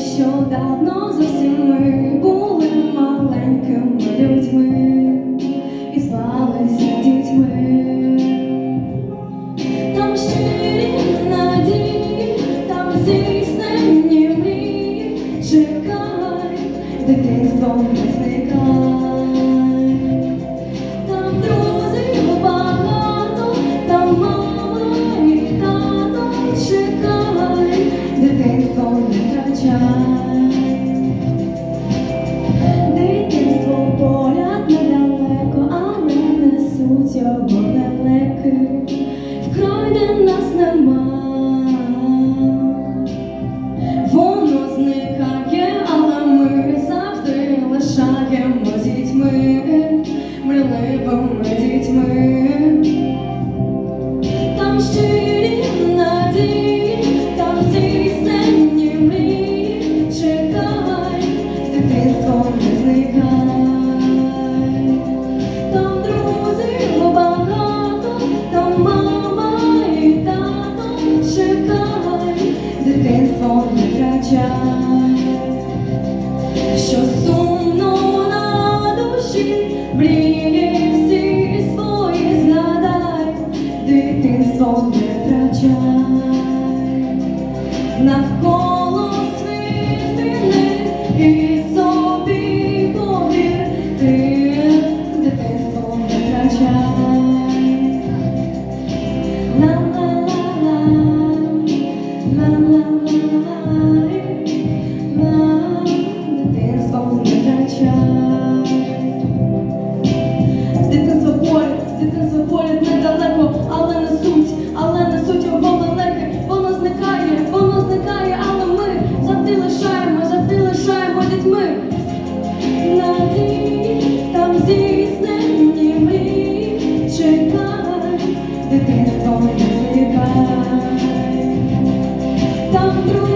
Що давно зовсім ми були маленькими людьми і звалися дітьми. Там щирі надії, там здійснені мрії, чекай, дитинство не зникає. only have a child Мрії всі свої згадай, дитинство не втрачай, навколо світини і собі ти дитинство не втрачай. Дитинство не втрачай. you.